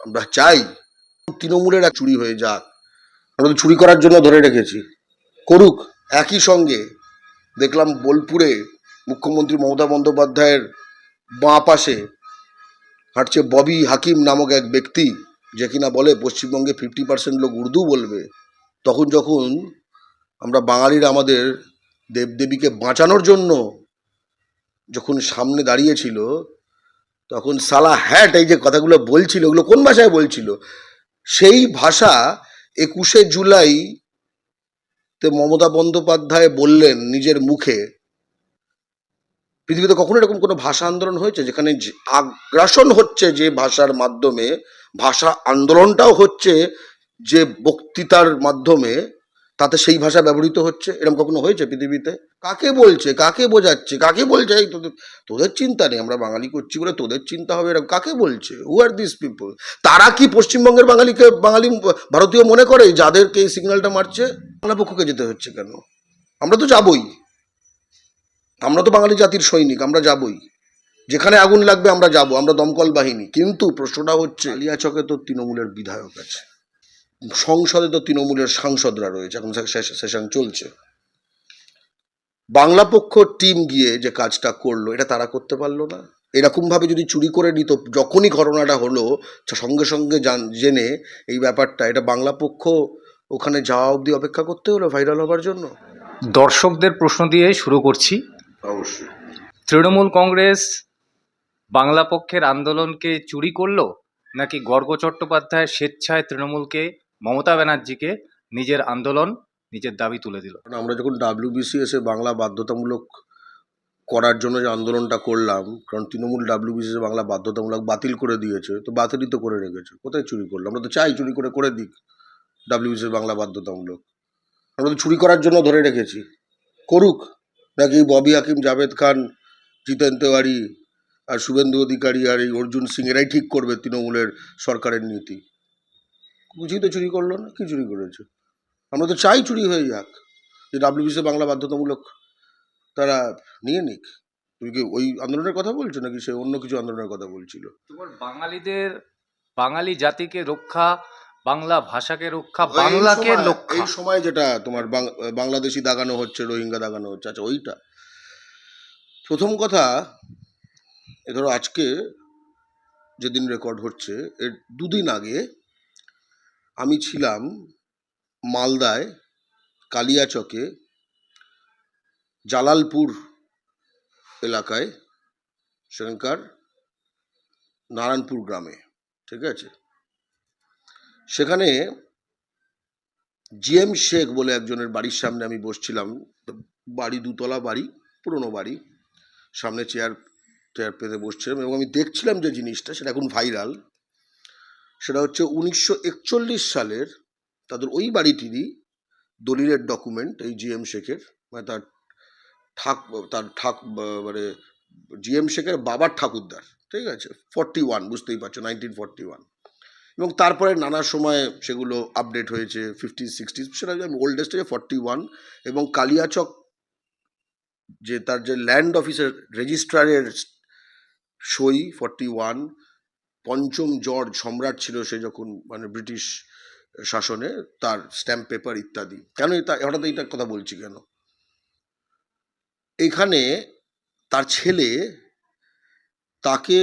আমরা চাই তৃণমূলের এক চুরি হয়ে যাক। আমরা চুরি করার জন্য ধরে রেখেছি। করুক, একই সঙ্গে দেখলাম বোলপুরে মুখ্যমন্ত্রী মমতা বন্দ্যোপাধ্যায়ের বাঁ পাশে হাঁটছে ববি হাকিম নামক এক ব্যক্তি, যে কিনা বলে পশ্চিমবঙ্গে ফিফটি পার্সেন্ট লোক উর্দু বলবে। তখন যখন আমরা বাঙালিরা আমাদের দেবদেবীকে বাঁচানোর জন্য যখন সামনে দাঁড়িয়েছিল তখন সালা হ্যাট, এই যে কথাগুলো বলছিল ওগুলো কোন ভাষায় বলছিল? সেই ভাষা একুশে জুলাই তে মমতা বন্দ্যোপাধ্যায় বললেন নিজের মুখে। পৃথিবীতে কখনো এরকম কোনো ভাষা আন্দোলন হয়েছে যেখানে আগ্রাসন হচ্ছে যে ভাষার মাধ্যমে, ভাষা আন্দোলনটাও হচ্ছে যে বক্তৃতার মাধ্যমে? তাতে সেই ভাষা ব্যবহৃত হচ্ছে? এরকম কখনো হয়েছে পৃথিবীতে? কাকে বলছে? কাকে বোঝাচ্ছে? কাকে বলছে? এই তোদের তোদের চিন্তা নেই, আমরা বাঙালি করছি বলে তোদের চিন্তা হবে এরকম। কাকে বলছে? হু আর দিস পিপল তারা কি পশ্চিমবঙ্গের বাঙালিকে, বাঙালি, ভারতীয় মনে করে যাদেরকে এই সিগন্যালটা মারছে? বাংলা পক্ষকে যেতে হচ্ছে কেন? আমরা তো যাবই। আমরা তো বাঙালি জাতির সৈনিক, আমরা যাবই। যেখানে আগুন লাগবে আমরা যাব, আমরা দমকল বাহিনী। কিন্তু প্রশ্নটা হচ্ছে আলিয়াচকে তো তৃণমূলের বিধায়ক আছে। সংসদে তো তৃণমূলের সাংসদরা রয়েছে এখন সেশন চলছে। বাংলা পক্ষ টিম গিয়ে যে কাজটা করল এটা তারা করতে পারল না। এরকম ভাবে যদি চুরি করে নিত যখনই ঘটনাটা হলো সঙ্গে সঙ্গে জেনে এই ব্যাপারটা এটা বাংলা পক্ষ ওখানে যাওয়া অবধি অপেক্ষা করতে হলো ভাইরাল হবার জন্য? দর্শকদের প্রশ্ন দিয়ে শুরু করছি। অবশ্যই। তৃণমূল কংগ্রেস বাংলা পক্ষের আন্দোলনকে চুরি করল নাকি গর্গ চট্টোপাধ্যায় স্বেচ্ছায় তৃণমূলকে মমতা ব্যানার্জিকে নিজের আন্দোলন, নিজের দাবি তুলে দিল। আমরা যখন ডাব্লিউবিসি এসে বাংলা বাধ্যতামূলক করার জন্য যে আন্দোলনটা করলাম, কারণ তৃণমূল ডাব্লিউবিসি এসে বাংলা বাধ্যতামূলক বাতিল করে দিয়েছে, তো বাতিলই তো করে রেখেছে। কোথায় চুরি করল? আমরা তো চাই চুরি করে করে দিক ডাব্লিউবিসি বাংলা বাধ্যতামূলক। আমরা তো চুরি করার জন্য ধরে রেখেছি। করুক। নাকি ববি হাকিম, জাভেদ খান, জিতেন তেওয়ারি আর শুভেন্দু অধিকারী আর এই অর্জুন সিং, এরাই ঠিক করবে তৃণমূলের সরকারের নীতি। বুঝি তো চুরি করল না কি চুরি করেছে? আমরা তো চাই চুরি হয়ে যাক যে ডাব্লিউবিসি বাংলা বাধ্যতামূলক তারা নিয়ে নিক। তুমি কি ওই আন্দোলনের কথা বলছো নাকি সে অন্য কিছু আন্দোলনের কথা বলছিল? তোমার বাঙালিদের বাঙালি জাতিকে রক্ষা বাংলা ভাষাকে রক্ষা বাংলাকে রক্ষা। এই সময় যেটা তোমার বাংলাদেশি দাগানো হচ্ছে রোহিঙ্গা দাগানো হচ্ছে আচ্ছা ওইটা। প্রথম কথা এ ধরো আজকে যেদিন রেকর্ড হচ্ছে এর দুদিন আগে আমি ছিলাম মালদায় কালিয়াচকে, জালালপুর এলাকায়, সেখানকার নারায়ণপুর গ্রামে, ঠিক আছে? সেখানে জিএম শেখ বলে একজনের বাড়ির সামনে আমি বসছিলাম, বাড়ি, দুতলা বাড়ি, পুরনো বাড়ি, সামনে চেয়ার চেয়ার পেতে বসছিলাম এবং আমি দেখছিলাম যে জিনিসটা, সেটা এখন ভাইরাল সেটা হচ্ছে উনিশশো একচল্লিশ সালের তাদের ওই বাড়িটিরই দলিলের ডকুমেন্ট এই জিএম শেখের মানে তার ঠাক তার ঠাক মানে জিএম শেখের বাবার ঠাকুরদার, ঠিক আছে? ফর্টি ওয়ান বুঝতেই পারছ নাইনটিন ফর্টি ওয়ান এবং তারপরে নানা সময় সেগুলো আপডেট হয়েছে ফিফটি সিক্সটি সেটা আমি ওল্ডেস্ট হচ্ছে ফর্টি ওয়ান এবং কালিয়াচক যে তার যে ল্যান্ড অফিসের রেজিস্ট্রারের সই ফর্টি ওয়ান পঞ্চম জর্জ সম্রাট ছিল সে যখন মানে ব্রিটিশ শাসনে, তার স্ট্যাম্প পেপার ইত্যাদি। কেন হঠাৎ এইটার কথা বলছি কেন? এখানে তার ছেলে তাকে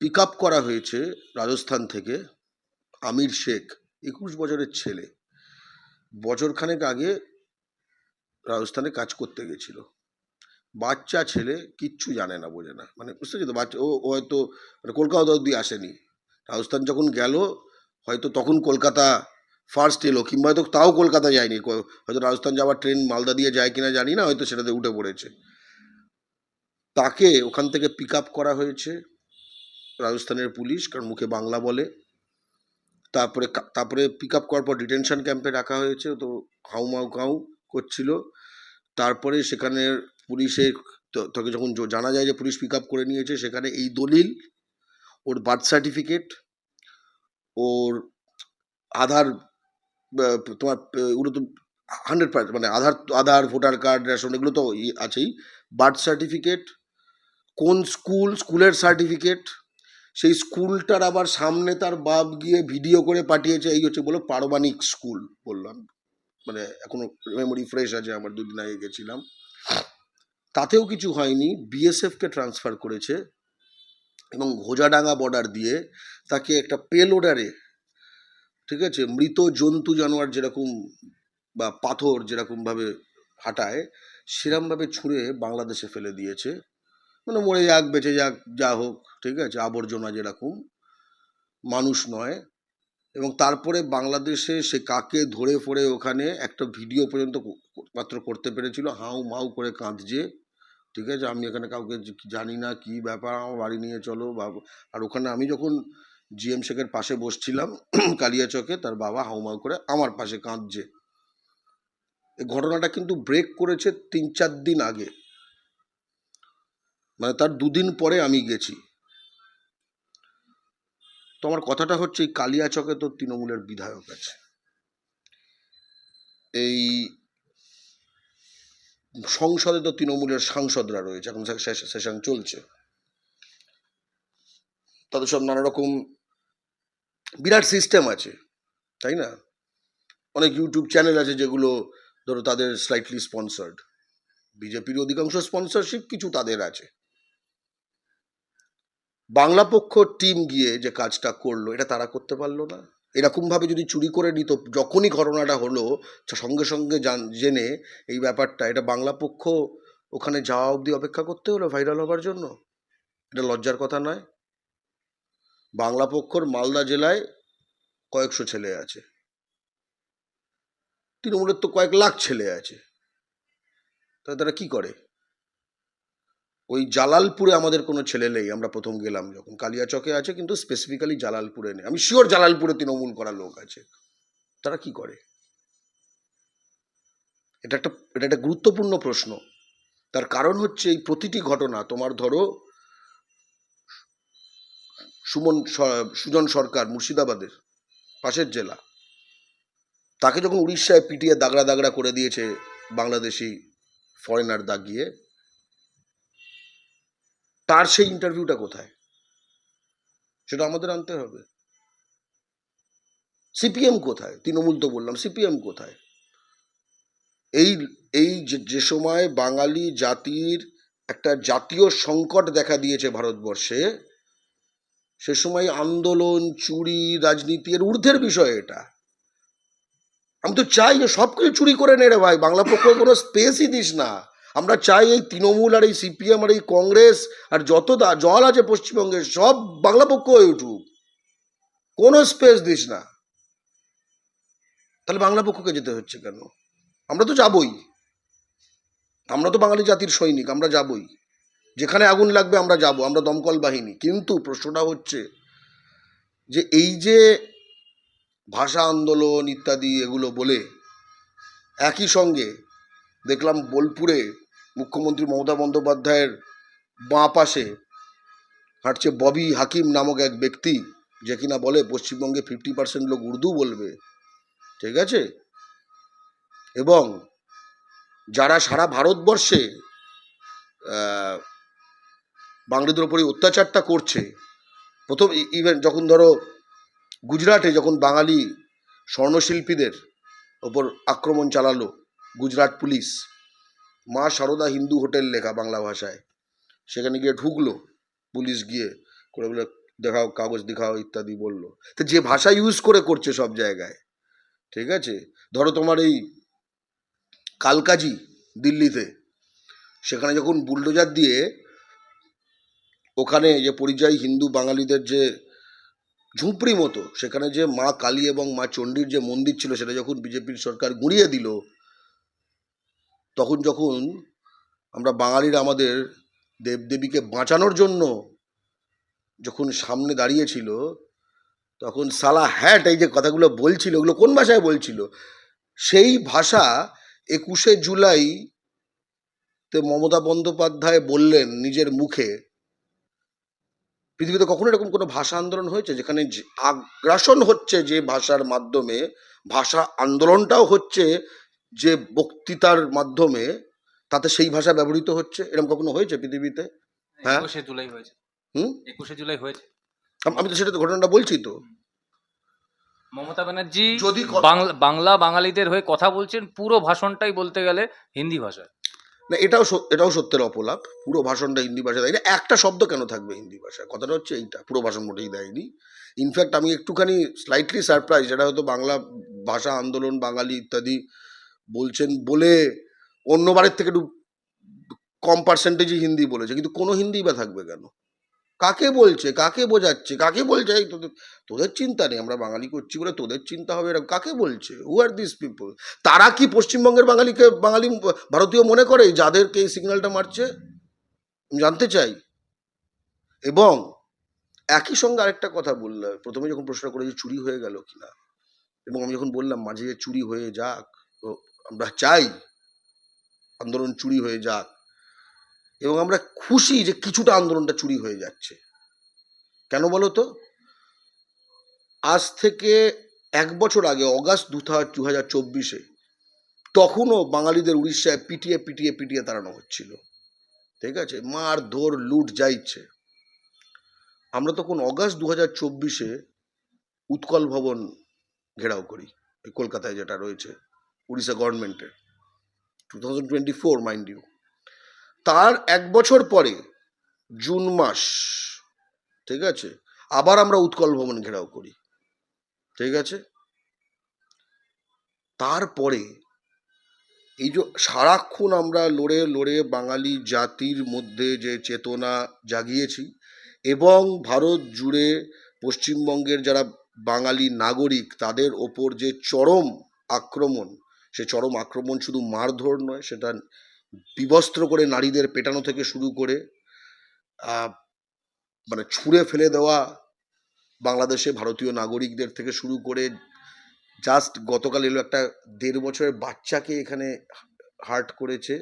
পিক আপ করা হয়েছে রাজস্থান থেকে, আমির শেখ, একুশ বছরের ছেলে। বছরখানেক আগে রাজস্থানে কাজ করতে গেছিল। বাচ্চা, ছেলে কিচ্ছু জানে না, বোঝে না। মানে বুঝতে পারছি? তো বাচ্চা, ও হয়তো মানে কলকাতা অবধি আসেনি। রাজস্থান যখন গেল, হয়তো তখন কলকাতা ফার্স্ট এলো, কিংবা হয়তো তাও কলকাতা যায়নি। হয়তো রাজস্থান যাওয়ার ট্রেন মালদা দিয়ে যায় কিনা জানি না, হয়তো সেটাতে উঠে পড়েছে। তাকে ওখান থেকে পিক আপ করা হয়েছে রাজস্থানের পুলিশ, কারণ মুখে বাংলা বলে। তারপরে তারপরে পিক আপ করার পর ডিটেনশন ক্যাম্পে রাখা হয়েছে তো হাউমাউ কাউ করছিল। তারপরে সেখানে পুলিশের ত- তাকে যখন জানা যায় যে পুলিশ পিক আপ করে নিয়েছে, সেখানে এই দলিল, ওর বার্থ সার্টিফিকেট ওর আধার তোমার ওগুলো তো হান্ড্রেড পার্সেন্ট মানে Aadhaar Aadhaar voter card ration এগুলো তো আছেই। বার্থ সার্টিফিকেট কোন স্কুল স্কুলের সার্টিফিকেট সেই স্কুলটার আবার সামনে তার বাপ গিয়ে ভিডিও করে পাঠিয়েছে, এই হচ্ছে বলো পারমাণিক স্কুল বললাম। মানে এখনও মেমোরি ফ্রেশ আছে, আমার দুদিন আগে গেছিলাম। তাতেও কিছু হয়নি। বিএসএফকে ট্রান্সফার করেছে এবং ঘোজাডাঙ্গা বর্ডার দিয়ে তাকে একটা পেলোডারে ঠিক আছে, মৃত জন্তু জানোয়ার যেরকম বা পাথর যেরকমভাবে হাঁটায় সেরমভাবে ছুঁড়ে বাংলাদেশে ফেলে দিয়েছে। মানে মরে যাক, বেঁচে যাক, যা হোক, ঠিক আছে, আবর্জনা যেরকম, মানুষ নয়। এবং তারপরে বাংলাদেশে সে কাকে ধরে ফরে ওখানে একটা ভিডিও পর্যন্ত মাত্র করতে পেরেছিল, হাউ মাউ করে কাঁদছে। ঠিক আছে? আমি এখানে কাউকে জানি না কি ব্যাপার, আমার বাড়ি নিয়ে চলো বা আর ওখানে আমি যখন জিএম শেখের পাশে বসছিলাম কালিয়াচকে তার বাবা হাউমাউ করে আমার পাশে কাঁদছে। এই ঘটনাটা কিন্তু ব্রেক করেছে তিন চার দিন আগে। মানে তার দুদিন পরে আমি গেছি। তো আমার কথাটা হচ্ছে, এই কালিয়াচকে তো তৃণমূলের বিধায়ক আছে। এই সংসদে তো তৃণমূলের সাংসদরা রয়েছে, এখন সেশন চলছে। তাদের সব নানা রকম বিরাট সিস্টেম আছে, তাই না? অনেক ইউটিউব চ্যানেল আছে যেগুলো ধরো তাদের স্লাইটলি স্পন্সার্ড বিজেপির অধিকাংশ স্পন্সরশিপ কিছু তাদের আছে। বাংলা পক্ষ টিম গিয়ে যে কাজটা করল, এটা তারা করতে পারল না। এরকমভাবে যদি চুরি করে নিত, যখনই ঘটনাটা হলো সঙ্গে সঙ্গে জান- এই ব্যাপারটা, এটা বাংলা পক্ষ ওখানে যাওয়া অবধি অপেক্ষা করতে হলো ভাইরাল হবার জন্য? এটা লজ্জার কথা নয়? বাংলা পক্ষর মালদা জেলায় কয়েকশো ছেলে আছে। তৃণমূলের তো কয়েক লাখ ছেলে আছে। তাহলে তারা কি করে? ওই জালালপুরে আমাদের কোনো ছেলে নেই, আমরা প্রথম গেলাম যখন। কালিয়াচকে আছে, কিন্তু স্পেসিফিক্যালি জালালপুরে নেই। আমি শিওর জালালপুরে তৃণমূল করা লোক আছে। তারা কি করে? এটা একটা এটা একটা গুরুত্বপূর্ণ প্রশ্ন। তার কারণ হচ্ছে এই প্রতিটি ঘটনা, তোমার ধরো, সুমন সুজন সরকার মুর্শিদাবাদের পাশের জেলা। তাকে যখন উড়িষ্যায় পিটিয়ে দাগড়া দাগড়া করে দিয়েছে বাংলাদেশি ফরেনার দাগিয়ে তার সেই ইন্টারভিউটা কোথায়? সেটা আমাদের আনতে হবে। সিপিএম কোথায়? তৃণমূল তো বললাম সিপিএম কোথায়? এই এই যে- সময় বাঙালি জাতির একটা জাতীয় সংকট দেখা দিয়েছে ভারতবর্ষে, সে সময় আন্দোলন, চুরি, রাজনীতি এর ঊর্ধ্বের বিষয় এটা। আমি তো চাই যে সব কিছু চুরি করে নে রে ভাই, বাংলা পক্ষ কোনো স্পেসই দিস না। আমরা চাই এই তৃণমূল আর এই সিপিএম আর এই কংগ্রেস আর যত জল আছে পশ্চিমবঙ্গে সব বাংলা পক্ষ হয়ে উঠুক। কোনো স্পেস দিস না। তাহলে বাংলা পক্ষকে যেতে হচ্ছে কেন? আমরা তো যাবই। আমরা তো বাঙালি জাতির সৈনিক, আমরা যাবই। যেখানে আগুন লাগবে আমরা যাব, আমরা দমকল বাহিনী। কিন্তু প্রশ্নটা হচ্ছে যে এই যে ভাষা আন্দোলন ইত্যাদি এগুলো বলে একই সঙ্গে দেখলাম বোলপুরে মুখ্যমন্ত্রী মমতা বন্দ্যোপাধ্যায়ের বাঁ পাশে হাঁটছে ববি হাকিম নামক এক ব্যক্তি, যে কিনা বলে পশ্চিমবঙ্গে ফিফটি পার্সেন্ট লোক উর্দু বলবে। ঠিক আছে? এবং যারা সারা ভারতবর্ষে বাঙালিদের উপরে অত্যাচারটা করছে, প্রথম ইভেন যখন ধরো গুজরাটে যখন বাঙালি স্বর্ণশিল্পীদের ওপর আক্রমণ চালালো, গুজরাট পুলিশ মা সারদা হিন্দু হোটেল লেখা বাংলা ভাষায়। সেখানে গিয়ে ঢুকলো, পুলিশ গিয়ে করে বলে, দেখাও, কাগজ দেখাও, ইত্যাদি বলল। তো যে ভাষা ইউজ করে করছে সব জায়গায়, ঠিক আছে? ধরো তোমার এই কালকাজি দিল্লিতে, সেখানে যখন বুলডোজার দিয়ে ওখানে যে পরিযায়ী হিন্দু বাঙালিদের যে ঝুঁপড়ি মতো, সেখানে যে মা কালী এবং মা চণ্ডীর যে মন্দির ছিল, সেটা যখন বিজেপির সরকার গুঁড়িয়ে দিল তখন যখন আমরা বাঙালিরা আমাদের দেবদেবীকে বাঁচানোর জন্য যখন সামনে দাঁড়িয়েছিল, তখন সালা হ্যাট এই যে কথাগুলো বলছিল ওগুলো কোন ভাষায় বলছিল? সেই ভাষা একুশে জুলাই তে মমতা বন্দ্যোপাধ্যায় বললেন নিজের মুখে। পৃথিবীতে কখনো এরকম কোনো ভাষা আন্দোলন হয়েছে যেখানে আগ্রাসন হচ্ছে যে ভাষার মাধ্যমে, ভাষা আন্দোলনটাও হচ্ছে যে বক্তৃতার মাধ্যমে তাতে সেই ভাষা ব্যবহৃত হচ্ছে? এরকম কখনো হয়েছে পৃথিবীতে? হ্যাঁ? একুশে জুলাই হয়েছে। হুম? একুশে জুলাই হয়েছে। আমি তো সেটা তো ঘটনাটা বলছি তো। মমতা ব্যানার্জি যদি বাংলা বাংলা বাঙালিদের হয়ে কথা বলছেন পুরো ভাষণটাই বলতে গেলে হিন্দি ভাষায় না এটাও এটাও সত্যের অপলাপ। পুরো ভাষণটা হিন্দি ভাষায় দেয়নি। একটা শব্দ কেন থাকবে হিন্দি ভাষায় কথাটা হচ্ছে এইটা। পুরো ভাষণ মোটেই দেয়নি। ইনফ্যাক্ট আমি একটুখানি স্লাইটলি সারপ্রাইজ যেটা হয়তো বাংলা ভাষা আন্দোলন বাঙালি ইত্যাদি বলছেন বলে অন্যবারের থেকে একটু কম পার্সেন্টেজই হিন্দি বলেছে, কিন্তু কোনো হিন্দি বা থাকবে কেন? কাকে বলছে? কাকে বোঝাচ্ছে? কাকে বলছে? এই তোদের তোদের চিন্তা নেই, আমরা বাঙালি করছি বলে তোদের চিন্তা হবে এরকম। কাকে বলছে? হু আর দিস পিপল তারা কি পশ্চিমবঙ্গের বাঙালিকে, বাঙালি ভারতীয় মনে করে যাদেরকে এই সিগন্যালটা মারছে? জানতে চাই। এবং একই সঙ্গে আরেকটা কথা বললাম প্রথমে যখন প্রশ্ন করে যে চুরি হয়ে গেল কিনা, এবং আমি যখন বললাম মাঝে চুরি হয়ে যাক আমরা চাই আন্দোলন চুরি হয়ে যাক এবং আমরা খুশি যে কিছুটা আন্দোলনটা চুরি হয়ে যাচ্ছে। কেন বলো তো? আজ থেকে এক বছর আগে, অগাস্ট দু হাজার চব্বিশে, তখনও বাঙালিদের উড়িষ্যায় পিটিয়ে পিটিয়ে পিটিয়ে তাড়ানো হচ্ছিল। ঠিক আছে? মার, ধর, লুট, যা ইচ্ছে। আমরা তখন অগাস্ট দু হাজার চব্বিশে উৎকল ভবন ঘেরাও করি কলকাতায় যেটা রয়েছে। উড়িষ্যা গভর্নমেন্টের two thousand twenty four mind you তার এক বছর পরে, জুন মাস, ঠিক আছে? আবার আমরা উৎকল ভবন ঘেরাও করি, ঠিক আছে? তারপরে, এই যে সারাক্ষণ আমরা লড়ে লড়ে বাঙালি জাতির মধ্যে যে চেতনা জাগিয়েছি এবং ভারত জুড়ে পশ্চিমবঙ্গের যারা বাঙালি নাগরিক, তাদের ওপর যে চরম আক্রমণ সে চরম আক্রমণ শুধু মারধর নয়, সেটা বিবস্ত্র করে নারীদের পেটানো থেকে শুরু করে মানে ছুঁড়ে ফেলে দেওয়া বাংলাদেশে ভারতীয় নাগরিকদের থেকে শুরু করে জাস্ট গতকাল এলো একটা দেড় বছরের বাচ্চাকে এখানে হার্ট করেছে।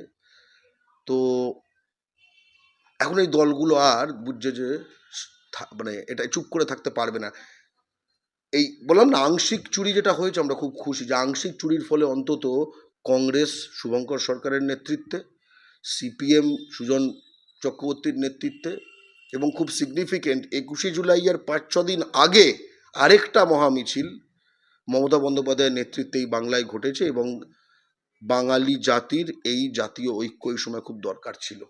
তো এখন এই দলগুলো আর বুঝছে যে মানে এটা চুপ করে থাকতে পারবে না। এই বললাম না, আংশিক চুরি যেটা হয়েছে আমরা খুব খুশি যে আংশিক চুরির ফলে অন্তত কংগ্রেস, শুভঙ্কর সরকারের নেতৃত্বে, সিপিএম, সুজন চক্রবর্তীর নেতৃত্বে এবং খুব সিগনিফিকেন্ট একুশে জুলাইয়ের পাঁচ, ছ দিন আগে আরেকটা মহামিছিল মমতা বন্দ্যোপাধ্যায়ের নেতৃত্বে এই বাংলায় ঘটেছে এবং বাঙালি জাতির এই জাতীয় ঐক্য এই সময় খুব দরকার ছিল।